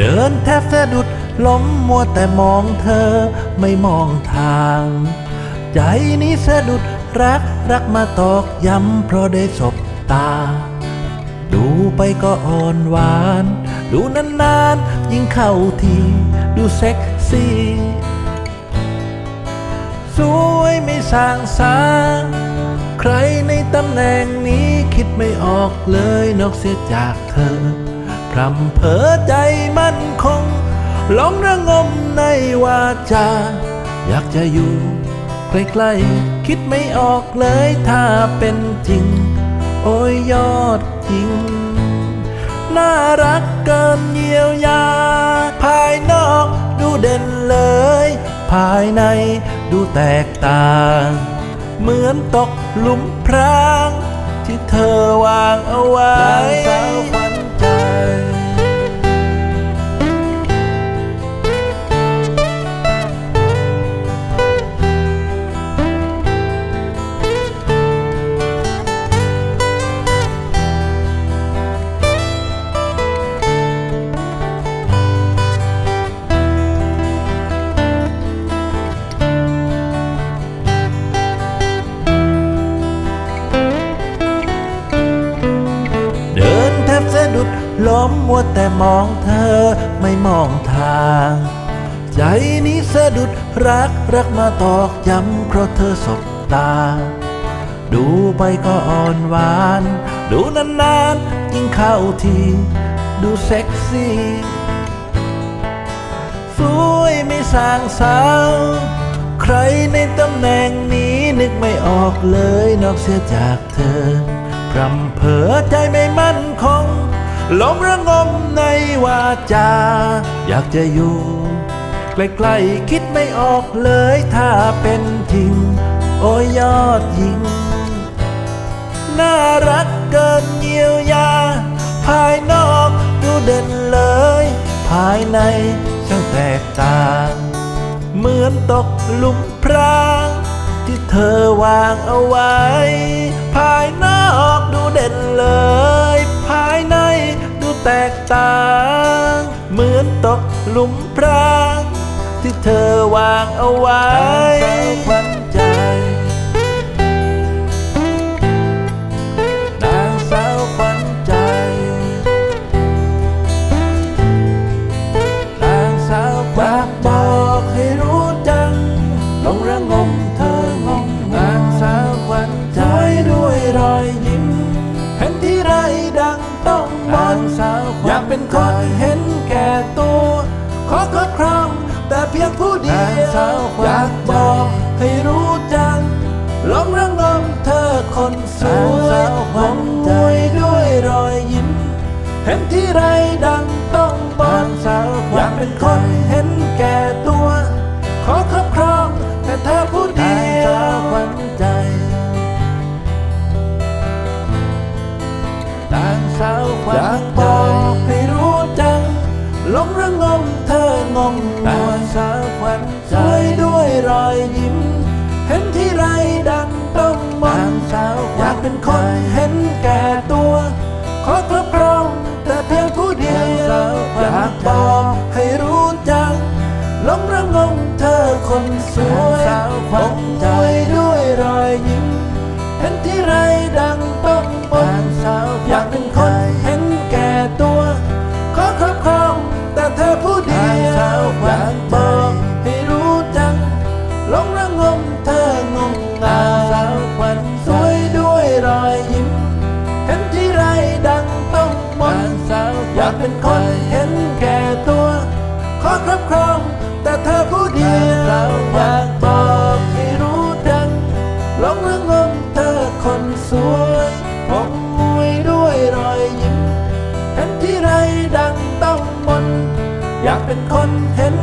ดินแทบสะดุดล้มมัวแต่มองเธอไม่มองทาง ใจนี้สะดุดรักรักมาตอกย้ำเพราะได้สบตา ดูไปก็อ่อนหวาน ดูนานๆ ยิ่งเข้าที ดูเซ็กซี่สวยไม่สางสาใครในตำแหน่งนี้คิดไม่ออกเลยนอกเสียจากเธอ พรำเพอใจมั่นคงหลงระงมในวาจา อยากจะอยู่ใกล้ๆคิดไม่ออกเลยถ้าเป็นจริง โอ้ยยอดจริง น่ารักเกินเยียวยา ภายนอกดูเด่นเลย ภายในดูแตกต่าง เหมือนตกหลุมพราง ที่เธอวางเอาไว้ มมัวแต่มองเธอไม่มองทาง ใจนี้สะดุดรักรักมาตอกย้ำเพราะเธอสบตา ดูไปก็อ่อนหวาน ดูนานๆยิ่งเข้าที ดูเซ็กซี่สวยไม่สางสาวใครในตำแหน่งนี้นึกไม่ออกเลยนอกเสียจากเธอพรำเพอใจไม่มั่นคง ลงระงมในวาจา อยากจะอยู่ ใกล้ๆคิดไม่ออกเลยถ้าเป็นจริง โอ้ยยอดยิง น่ารักเกินเยียวยา ภายนอกดูเด่นเลย ภายในช่างแตกต่างเหมือนตกหลุมพรางที่เธอวางเอาไว้ ภายนอกดูเด่นเลย แตกต่าง เหมือนตกหลุมพรางที่เธอวางเอาไว้ควันใจนางสาวขวัญใจนางสาวฝากบอกให้รู้จังลงระงมเธอ เป็นคนเห็นแก่ตัวขอครอบครองแต่เพียงผู้เดียวอยากบอกให้รู้จังลงรังมเธอคนสวยหวงมวยด้วยรอยยิ้ม เห็นที่ไรดังต้องบอกอยากเป็นคนเห็นแก่ตัว สาว อยากเป็นคนเห็นแก่ตัว ขอครอบครองแต่เพียงผู้เดียวอยากบอกให้รู้จังหลงระงมเธอคนสวยหงใจด้วยรอยยิ้มเห็นที่ไรดังต้องบนสาวอยากเป็นคนเห็น เป็นคนเห็นแก่ตัว ขอครอบครอง แต่เธอผู้เดียวอยากบอกให้รู้จังหลงระงมเธอคนสวยผมมวยด้วยรอยยิ้มเห็นที่ไรดังต้องมนอยากเป็นคนเห็น